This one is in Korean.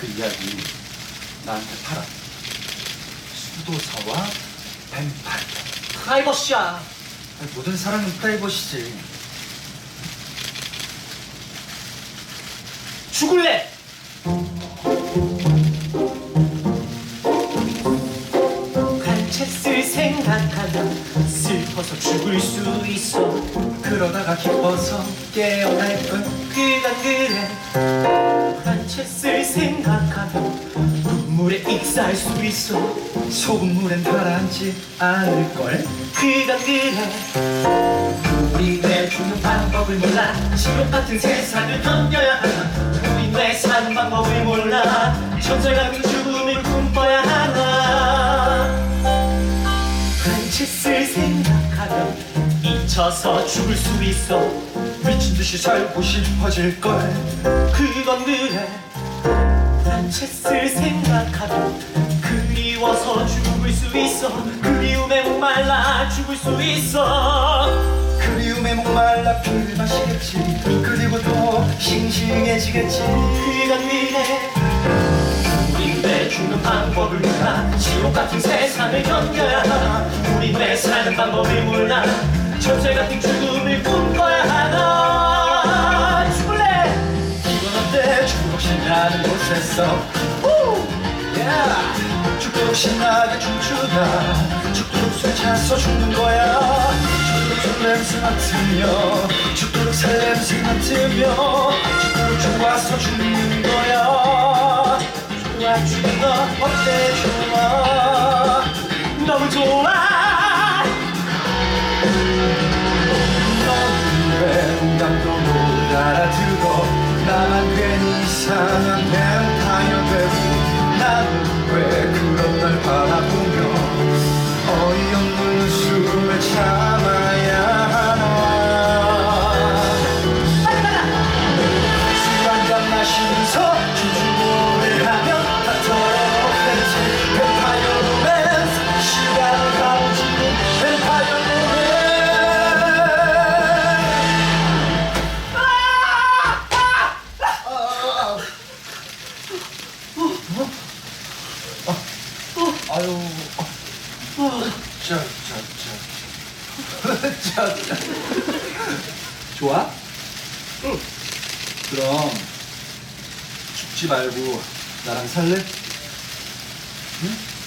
그 이야기 나한테 팔아. 수도사와 뱀파이어. 프라이버시야. 아니, 모든 사랑은 프라이버시지. 죽을래. 간체스 생각하면 슬퍼서 죽을 수 있어. 그러다가 기뻐서 깨어날 걸. 그건 그래. 간체스 생각하면 눈물에 익사할 수 있어. 소금물엔 가라앉지 않을 걸. 그건 그래. 우리 왜 죽는 방법을 몰라 지옥 같은 세상을 견뎌야 하나 우리 왜 사는 방법을 몰라 천사 같은 죽음을 꿈꿔야 하나 프란체스를 생각하면 잊혀서 죽을 수 있어. 미친 듯이 살고 싶어질 걸. 그건 그래. 프란체스를 생각하면 그리워서 죽을 수 있어. 그리움에 목말라 죽을 수 있어. 그리움에 목말라 피를 마시겠지. 그리고 또 싱싱해지겠지. 그건 그래. 우린 왜 죽는 방법을 몰라. 지옥 같은 세상을 견뎌야 하나. 우린 왜 사는 방법을 몰라 천재 같은 죽음을 꿈꿔야 하나 죽을래 이건 어때? 죽도록 신나는 곳에서. 우! 야! 죽도록 신나게 춤추다. 죽도록 술 차서 죽는 거야. 죽도록 술 냄새 맡으며. 죽도록 살 냄새 맡으며. 죽도록 좋아서 죽는 거야. 좋아 죽는 거 어때 좋아 나만 괜히 이상한 뱀파 아유, 자, 자, 자, 자, 자. 좋아? 응. 그럼 죽지 말고 나랑 살래? 응?